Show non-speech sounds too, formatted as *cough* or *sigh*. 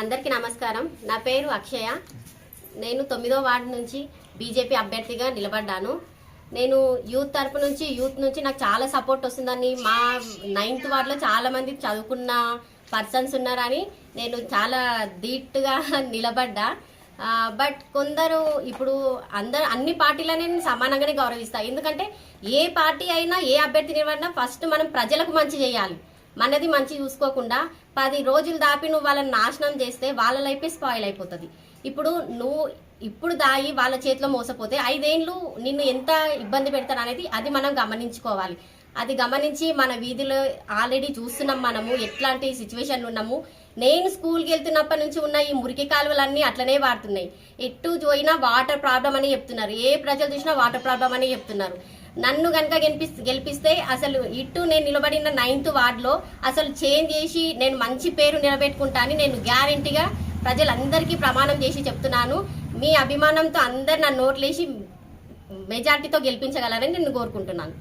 అందరికీ నమస్కారం. నా పేరు అక్షయ. నేను తొమ్మిదో వార్డు నుంచి బీజేపీ అభ్యర్థిగా నిలబడ్డాను. నేను యూత్ తరపు నుంచి యూత్ నుంచి నాకు చాలా సపోర్ట్ వస్తుందని మా నైన్త్ వార్డులో చాలా మంది చదువుకున్న పర్సన్స్ ఉన్నారని నేను చాలా ధీటుగా *laughs* నిలబడ్డా. బట్ కొందరు ఇప్పుడు అందరు అన్ని పార్టీలనే నేను సమానంగానే గౌరవిస్తా. ఎందుకంటే ఏ పార్టీ అయినా ఏ అభ్యర్థి నిలబడినా ఫస్ట్ మనం ప్రజలకు మంచి చేయాలి. మనది మంచి చూసుకోకుండా పది రోజులు దాపి నువ్వు వాళ్ళని నాశనం చేస్తే వాళ్ళ లైఫే స్పాయిల్ అయిపోతుంది. ఇప్పుడు నువ్వు ఇప్పుడు దాయి వాళ్ళ చేతిలో మోసపోతే ఐదేళ్ళు నిన్ను ఎంత ఇబ్బంది పెడతారు అనేది అది మనం గమనించుకోవాలి. అది గమనించి మన వీధిలో ఆల్రెడీ చూస్తున్నాం మనము ఎట్లాంటి సిచ్యువేషన్లు ఉన్నాము. నేను స్కూల్కి వెళ్తున్నప్పటి నుంచి ఉన్న ఈ మురికి కాలువలన్నీ అట్లనే వాడుతున్నాయి. ఎటు పోయినా వాటర్ ప్రాబ్లం అని చెప్తున్నారు. ఏ ప్రజలు చూసినా వాటర్ ప్రాబ్లం అని చెప్తున్నారు. నన్ను కనుక గెలిపి గెలిపిస్తే అసలు ఇటు నేను నిలబడిన నైన్త్ వార్డులో అసలు చేంజ్ చేసి నేను మంచి పేరు నిలబెట్టుకుంటా అని నేను గ్యారంటీగా ప్రజలందరికీ ప్రమాణం చేసి చెప్తున్నాను. మీ అభిమానంతో అందరు నన్ను నోట్లేసి మెజార్టీతో గెలిపించగలరని నేను కోరుకుంటున్నాను.